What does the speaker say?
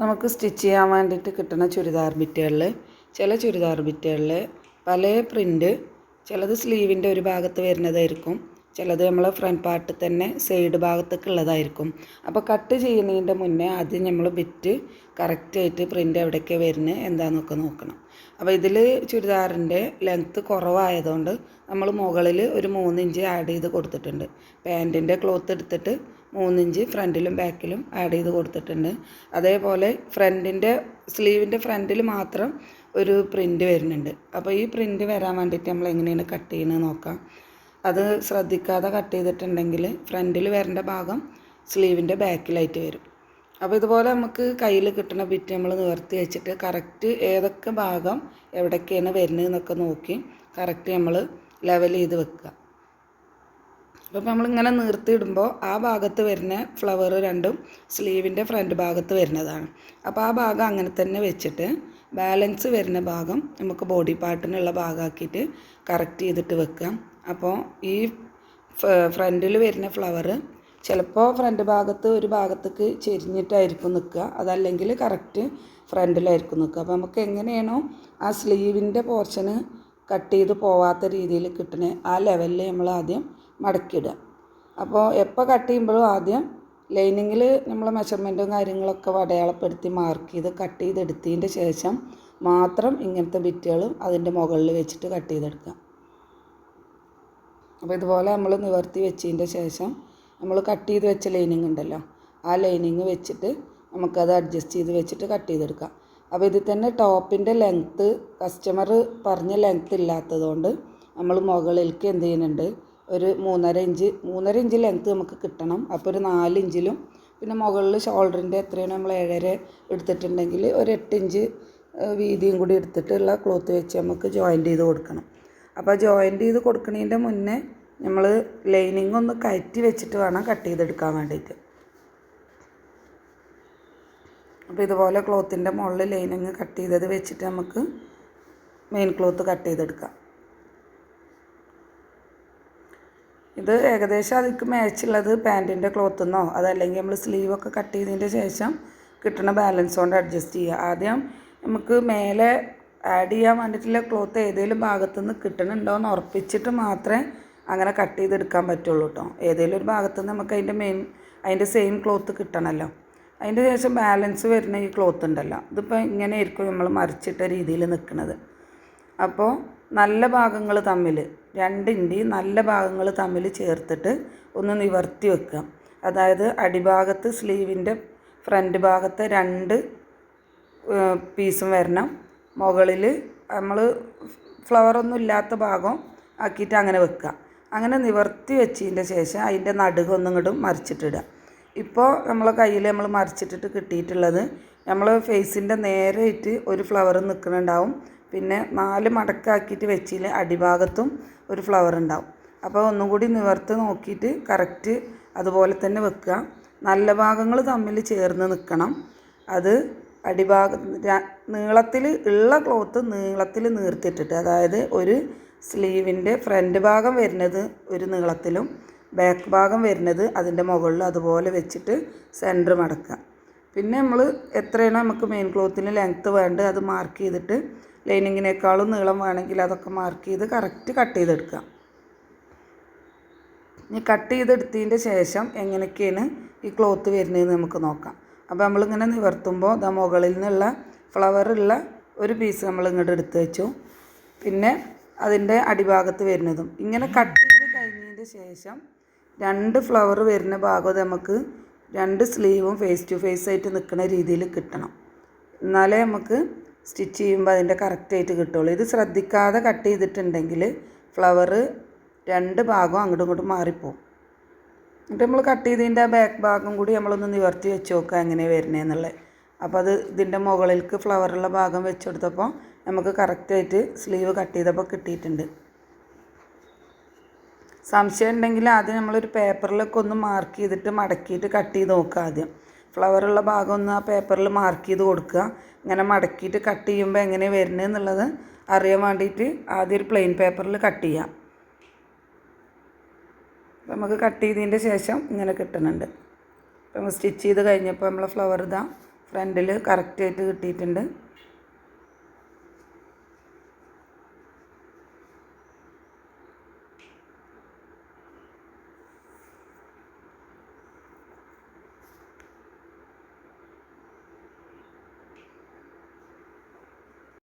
നമുക്ക് സ്റ്റിച്ച് ചെയ്യാൻ വേണ്ടിയിട്ട് കിട്ടുന്ന ചുരിദാർ ബിറ്റുകളിൽ ചില ചുരിദാർ ബിറ്റുകളിൽ പല പ്രിന്റ് ചിലത് സ്ലീവിന്റെ ഒരു ഭാഗത്ത് വരുന്നതായിരിക്കും ചിലത് നമ്മൾ ഫ്രണ്ട് പാർട്ട് തന്നെ സൈഡ് ഭാഗത്തൊക്കെ ഉള്ളതായിരിക്കും. അപ്പോൾ കട്ട് ചെയ്യുന്നതിന്റെ മുന്നേ ആദ്യം നമ്മൾ ബിറ്റ് കറക്റ്റായിട്ട് പ്രിന്റ് എവിടേക്ക് വരുന്നത് എന്താണെന്നൊക്കെ നോക്കണം. അപ്പോൾ ഇതിൽ ചുരിദാറിന്റെ ലെങ്ത്ത് കുറവായതുകൊണ്ട് നമ്മൾ മുകളിൽ ഒരു മൂന്നിഞ്ച് ആഡ് ചെയ്ത് കൊടുത്തിട്ടുണ്ട്. പാന്റിന്റെ ക്ലോത്ത് എടുത്തിട്ട് മൂന്നിഞ്ച് ഫ്രണ്ടിലും ബാക്കിലും ആഡ് ചെയ്ത് കൊടുത്തിട്ടുണ്ട്. അതേപോലെ ഫ്രണ്ടിന്റെ സ്ലീവിന്റെ ഫ്രണ്ടിൽ മാത്രം ഒരു പ്രിന്റ് വരുന്നുണ്ട്. അപ്പോൾ ഈ പ്രിന്റ് വരാൻ വേണ്ടിയിട്ട് നമ്മൾ എങ്ങനെയാണ് കട്ട് ചെയ്യുന്നത് നോക്കാം. അത് ശ്രദ്ധിക്കാതെ കട്ട് ചെയ്തിട്ടുണ്ടെങ്കിൽ ഫ്രണ്ടിൽ വരേണ്ട ഭാഗം സ്ലീവിന്റെ ബാക്കിലായിട്ട് വരും. അപ്പോൾ ഇതുപോലെ നമുക്ക് കയ്യിൽ കിട്ടുന്ന ബിറ്റ് നമ്മൾ നിവർത്തി വെച്ചിട്ട് കറക്റ്റ് ഏതൊക്കെ ഭാഗം എവിടേക്കാണ് വരുന്നത് എന്നൊക്കെ നോക്കി കറക്റ്റ് നമ്മൾ ലെവൽ ചെയ്ത് വെക്കുക. അപ്പോൾ നമ്മളിങ്ങനെ നിർത്തിയിടുമ്പോൾ ആ ഭാഗത്ത് വരുന്ന ഫ്ലവർ രണ്ടും സ്ലീവിന്റെ ഫ്രണ്ട് ഭാഗത്ത് വരുന്നതാണ്. അപ്പോൾ ആ ഭാഗം അങ്ങനെ തന്നെ വെച്ചിട്ട് ബാലൻസ് വരുന്ന ഭാഗം നമുക്ക് ബോഡി പാർട്ടിനുള്ള ഭാഗമാക്കിയിട്ട് കറക്റ്റ് ചെയ്തിട്ട് വെക്കാം അപ്പോൾ ഈ ഫ്രണ്ടിൽ വരുന്ന ഫ്ലവർ ചിലപ്പോൾ ഫ്രണ്ട് ഭാഗത്ത് ഒരു ഭാഗത്തേക്ക് ചെരിഞ്ഞിട്ടായിരിക്കും നിൽക്കുക. അതല്ലെങ്കിൽ കറക്റ്റ് ഫ്രണ്ടിലായിരിക്കും നിൽക്കുക. അപ്പോൾ നമുക്ക് എങ്ങനെയാണോ ആ സ്ലീവിന്റെ പോർഷന് കട്ട് ചെയ്ത് പോവാത്ത രീതിയിൽ കിട്ടണേ ആ ലെവലിൽ നമ്മൾ ആദ്യം മടക്കിയിടുക. അപ്പോൾ എപ്പോൾ കട്ട് ചെയ്യുമ്പോഴും ആദ്യം ലൈനിങ്ങിൽ നമ്മൾ മെഷർമെന്റും കാര്യങ്ങളൊക്കെ അടയാളപ്പെടുത്തി മാർക്ക് ചെയ്ത് കട്ട് ചെയ്തെടുത്തതിന്റെ ശേഷം മാത്രം ഇങ്ങനത്തെ ബിറ്റുകളും അതിന്റെ മുകളിൽ വെച്ചിട്ട് കട്ട് ചെയ്തെടുക്കാം അപ്പോൾ ഇതുപോലെ നമ്മൾ നിവർത്തി വെച്ചതിന്റെ ശേഷം നമ്മൾ കട്ട് ചെയ്ത് വെച്ച ലൈനിങ് ഉണ്ടല്ലോ ആ ലൈനിങ് വെച്ചിട്ട് നമുക്കത് അഡ്ജസ്റ്റ് ചെയ്ത് വെച്ചിട്ട് കട്ട് ചെയ്തെടുക്കാം അപ്പോൾ ഇതിൽ തന്നെ ടോപ്പിന്റെ ലെങ്ത്ത് കസ്റ്റമർ പറഞ്ഞ ലെങ്ത്ത് ഇല്ലാത്തതുകൊണ്ട് നമ്മൾ മുകളിലേക്ക് എന്ത് ചെയ്യുന്നുണ്ട് ഒരു മൂന്നര ഇഞ്ച് മൂന്നര ഇഞ്ച് ലെങ്ത്ത് നമുക്ക് കിട്ടണം. അപ്പോൾ ഒരു നാല് ഇഞ്ചിലും പിന്നെ മുകളിൽ ഷോൾഡറിന്റെ എത്രയാണ് നമ്മൾ ഏഴര എടുത്തിട്ടുണ്ടെങ്കിൽ ഒരു എട്ട് ഇഞ്ച് വീതിയും കൂടി എടുത്തിട്ടുള്ള ക്ലോത്ത് വെച്ച് നമുക്ക് ജോയിന്റ് ചെയ്ത് കൊടുക്കണം. അപ്പോൾ ജോയിന്റ് ചെയ്ത് കൊടുക്കുന്നതിന്റെ മുന്നേ നമ്മൾ ലൈനിങ് ഒന്ന് കയറ്റി വെച്ചിട്ട് വേണം കട്ട് ചെയ്തെടുക്കാൻ വേണ്ടിയിട്ട് അപ്പോൾ ഇതുപോലെ ക്ലോത്തിന്റെ മുകളിൽ ലൈനിങ് കട്ട് ചെയ്തത് വെച്ചിട്ട് നമുക്ക് മെയിൻ ക്ലോത്ത് കട്ട് ചെയ്തെടുക്കാം. ഇത് ഏകദേശം അതിക്ക് മാച്ചുള്ളത് പാന്റിന്റെ ക്ലോത്ത് നിന്നോ അതല്ലെങ്കിൽ നമ്മൾ സ്ലീവൊക്കെ കട്ട് ചെയ്തതിന്റെ ശേഷം കിട്ടുന്ന ബാലൻസ് കൊണ്ട് അഡ്ജസ്റ്റ് ചെയ്യുക. ആദ്യം നമുക്ക് മേലെ ആഡ് ചെയ്യാൻ വേണ്ടിയിട്ടുള്ള ക്ലോത്ത് ഏതെങ്കിലും ഭാഗത്തുനിന്ന് കിട്ടണുണ്ടോ എന്ന് ഉറപ്പിച്ചിട്ട് മാത്രമേ അങ്ങനെ കട്ട് ചെയ്തെടുക്കാൻ പറ്റുള്ളൂ കേട്ടോ. ഏതെങ്കിലും ഒരു ഭാഗത്തുനിന്ന് നമുക്ക് അതിന്റെ മെയിൻ അതിന്റെ സെയിം ക്ലോത്ത് കിട്ടണമല്ലോ. അതിന്റെ ശേഷം ബാലൻസ് വരുന്ന ഈ ക്ലോത്ത് ഉണ്ടല്ലോ. ഇതിപ്പോൾ ഇങ്ങനെ ആയിരിക്കും നമ്മൾ മറിച്ചിട്ട രീതിയിൽ നിൽക്കുന്നത്. അപ്പോൾ നല്ല ഭാഗങ്ങൾ തമ്മിൽ രണ്ടിന്റെ നല്ല ഭാഗങ്ങൾ തമ്മിൽ ചേർത്തിട്ട് ഒന്ന് നിവർത്തി വെക്കുക. അതായത് അടിഭാഗത്ത് സ്ലീവിന്റെ ഫ്രണ്ട് ഭാഗത്തെ രണ്ട് പീസും വരണം. മുകളിൽ നമ്മൾ ഫ്ലവറൊന്നും ഇല്ലാത്ത ഭാഗം ആക്കിയിട്ട് അങ്ങനെ വെക്കുക. അങ്ങനെ നിവർത്തി വെച്ചതിന്റെ ശേഷം അതിന്റെ നടുക ഒന്നും ഇങ്ങോട്ടും മറിച്ചിട്ടിടുക ഇപ്പോൾ നമ്മളെ കയ്യിൽ നമ്മൾ മറിച്ചിട്ടിട്ട് കിട്ടിയിട്ടുള്ളത് നമ്മൾ ഫേസിന്റെ നേരെയായിട്ട് ഒരു ഫ്ലവർ നിൽക്കുന്നുണ്ടാവും. പിന്നെ നാല് മടക്കാക്കിയിട്ട് വെച്ചിൽ അടിഭാഗത്തും ഒരു ഫ്ലവർ ഉണ്ടാവും. അപ്പോൾ ഒന്നും കൂടി നിവർത്ത് നോക്കിയിട്ട് കറക്റ്റ് അതുപോലെ തന്നെ വെക്കുക. നല്ല ഭാഗങ്ങൾ തമ്മിൽ ചേർന്ന് നിൽക്കണം. അത് അടിഭാഗം നീളത്തിൽ ഉള്ള ക്ലോത്ത് നീളത്തിൽ നീർത്തിട്ടിട്ട് അതായത് ഒരു സ്ലീവിന്റെ ഫ്രണ്ട് ഭാഗം വരുന്നത് ഒരു നീളത്തിലും ബാക്ക് ഭാഗം വരുന്നത് അതിന്റെ മുകളിൽ അതുപോലെ വെച്ചിട്ട് സെന്റർ മടക്കുക. പിന്നെ നമ്മൾ എത്രയാണോ നമുക്ക് മെയിൻ ക്ലോത്തിന് ലെങ്ത്ത് വേണ്ടത് അത് മാർക്ക് ചെയ്തിട്ട് ലൈനിങ്ങിനേക്കാളും നീളം വേണമെങ്കിൽ അതൊക്കെ മാർക്ക് ചെയ്ത് കറക്റ്റ് കട്ട് ചെയ്തെടുക്കുക. ഇനി കട്ട് ചെയ്തെടുത്തതിന്റെ ശേഷം എങ്ങനെയൊക്കെയാണ് ഈ ക്ലോത്ത് വരുന്നതെന്ന് നമുക്ക് നോക്കാം. അപ്പോൾ നമ്മളിങ്ങനെ നിവർത്തുമ്പോൾ ദ മുകളിൽ നിന്നുള്ള ഫ്ലവറുള്ള ഒരു പീസ് നമ്മൾ ഇങ്ങോട്ട് എടുത്ത് വെച്ചു. പിന്നെ അതിന്റെ അടിഭാഗത്ത് വരുന്നതും. ഇങ്ങനെ കട്ട് ചെയ്ത് കഴിഞ്ഞതിന്റെ ശേഷം രണ്ട് ഫ്ലവർ വരുന്ന ഭാഗം നമുക്ക് രണ്ട് സ്ലീവും ഫേസ് ടു ഫേസ് ആയിട്ട് നിൽക്കുന്ന രീതിയിൽ കിട്ടണം. എന്നാലേ നമുക്ക് സ്റ്റിച്ച് ചെയ്യുമ്പോൾ അതിന്റെ കറക്റ്റായിട്ട് കിട്ടുള്ളൂ. ഇത് ശ്രദ്ധിക്കാതെ കട്ട് ചെയ്തിട്ടുണ്ടെങ്കിൽ ഫ്ലവർ രണ്ട് ഭാഗവും അങ്ങോട്ടും ഇങ്ങോട്ടും മാറിപ്പോവും. എന്നിട്ട് നമ്മൾ കട്ട് ചെയ്തതിന്റെ ബാക്ക് ഭാഗം കൂടി നമ്മളൊന്ന് നിവർത്തി വെച്ച് നോക്കുക എങ്ങനെ വരുന്നതെന്നുള്ളത് അപ്പോൾ അത് ഇതിന്റെ മുകളിലേക്ക് ഫ്ലവറുള്ള ഭാഗം വെച്ചെടുത്തപ്പോൾ നമുക്ക് കറക്റ്റായിട്ട് സ്ലീവ് കട്ട് ചെയ്തപ്പോൾ കിട്ടിയിട്ടുണ്ട്. സംശയം ഉണ്ടെങ്കിൽ ആദ്യം നമ്മളൊരു പേപ്പറിലൊക്കെ ഒന്ന് മാർക്ക് ചെയ്തിട്ട് മടക്കിയിട്ട് കട്ട് ചെയ്ത് നോക്കുക ആദ്യം. ഫ്ലവറുള്ള ഭാഗം ഒന്ന് ആ പേപ്പറിൽ മാർക്ക് ചെയ്ത് കൊടുക്കുക. ഇങ്ങനെ മടക്കിയിട്ട് കട്ട് ചെയ്യുമ്പോൾ എങ്ങനെ വരുന്നത് എന്നുള്ളത് അറിയാൻ വേണ്ടിയിട്ട് ആദ്യം ഒരു പ്ലെയിൻ പേപ്പറിൽ കട്ട് ചെയ്യാം. നമുക്ക് കട്ട് ചെയ്തതിന്റെ ശേഷം ഇങ്ങനെ കിട്ടുന്നുണ്ട് നമ്മൾ സ്റ്റിച്ച് ചെയ്ത് കഴിഞ്ഞപ്പോൾ നമ്മളെ ഫ്ലവർ ഇതാ ഫ്രണ്ടിൽ കറക്റ്റായിട്ട് കിട്ടിയിട്ടുണ്ട്.